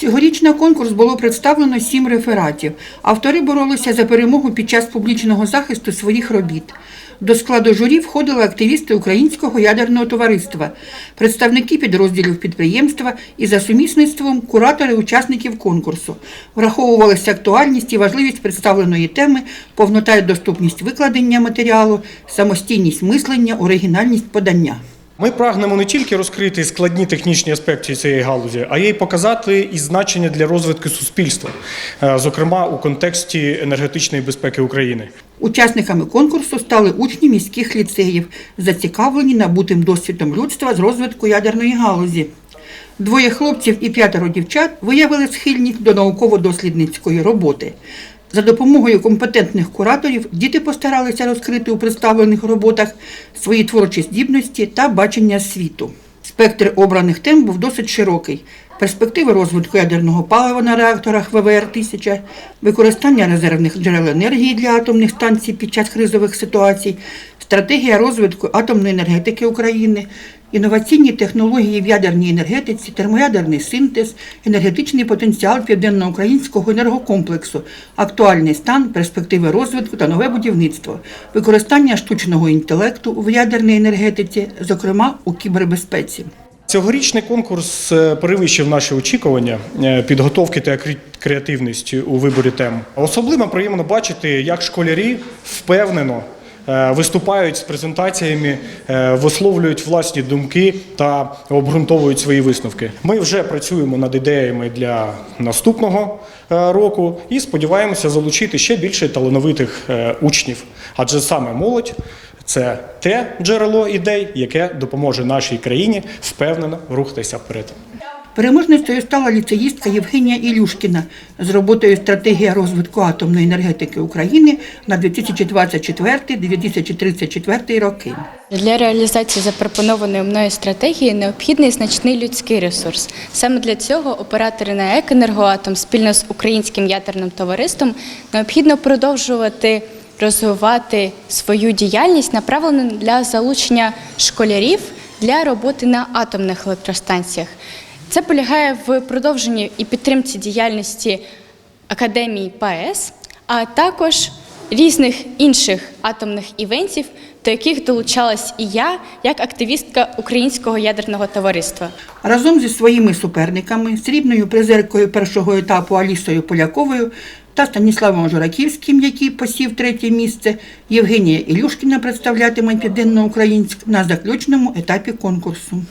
Цьогоріч на конкурс було представлено сім рефератів. Автори боролися за перемогу під час публічного захисту своїх робіт. До складу журі входили активісти Українського ядерного товариства, представники підрозділів підприємства і за сумісництвом куратори учасників конкурсу. Враховувалася актуальність і важливість представленої теми, повнота і доступність викладення матеріалу, самостійність мислення, оригінальність подання. Ми прагнемо не тільки розкрити складні технічні аспекти цієї галузі, а й показати і значення для розвитку суспільства, е, зокрема у контексті енергетичної безпеки України. Учасниками конкурсу стали учні міських ліцеїв, зацікавлені набутим досвідом людства з розвитку ядерної галузі. Двоє хлопців і п'ятеро дівчат виявили схильність до науково-дослідницької роботи. За допомогою компетентних кураторів діти постаралися розкрити у представлених роботах свої творчі здібності та бачення світу. Спектр обраних тем був досить широкий. Перспективи розвитку ядерного палива на реакторах ВВР-1000, використання резервних джерел енергії для атомних станцій під час кризових ситуацій, стратегія розвитку атомної енергетики України, інноваційні технології в ядерній енергетиці, термоядерний синтез, енергетичний потенціал південноукраїнського енергокомплексу, актуальний стан, перспективи розвитку та нове будівництво, використання штучного інтелекту в ядерній енергетиці, зокрема у кібербезпеці. Цьогорічний конкурс е, перевищив наші очікування е, підготовки та кре- креативності у виборі тем. Особливо приємно бачити, як школярі впевнено е, виступають з презентаціями, висловлюють власні думки та обґрунтовують свої висновки. Ми вже працюємо над ідеями для наступного року і сподіваємося залучити ще більше талановитих учнів, адже саме молодь. Це те джерело ідей, яке допоможе нашій країні впевнено рухатися вперед. Переможницею стала ліцеїстка Євгенія Ілюшкіна з роботою Стратегія розвитку атомної енергетики України на 2024-2034 роки. Для реалізації запропонованої мною стратегії необхідний значний людський ресурс. Саме для цього оператори НАЕК «Енергоатом» спільно з Українським ядерним товариством необхідно продовжувати розвивати свою діяльність, направлену для залучення школярів для роботи на атомних електростанціях. Це полягає в продовженні і підтримці діяльності Академії ПАЕС, а також різних інших атомних івентів, до яких долучалась і я як активістка Українського ядерного товариства. Разом зі своїми суперниками, срібною призеркою першого етапу Алісою Поляковою та Станіславом Жураківським, який посів третє місце, Євгенія Ілюшкіна представлятиме Південноукраїнськ на заключному етапі конкурсу.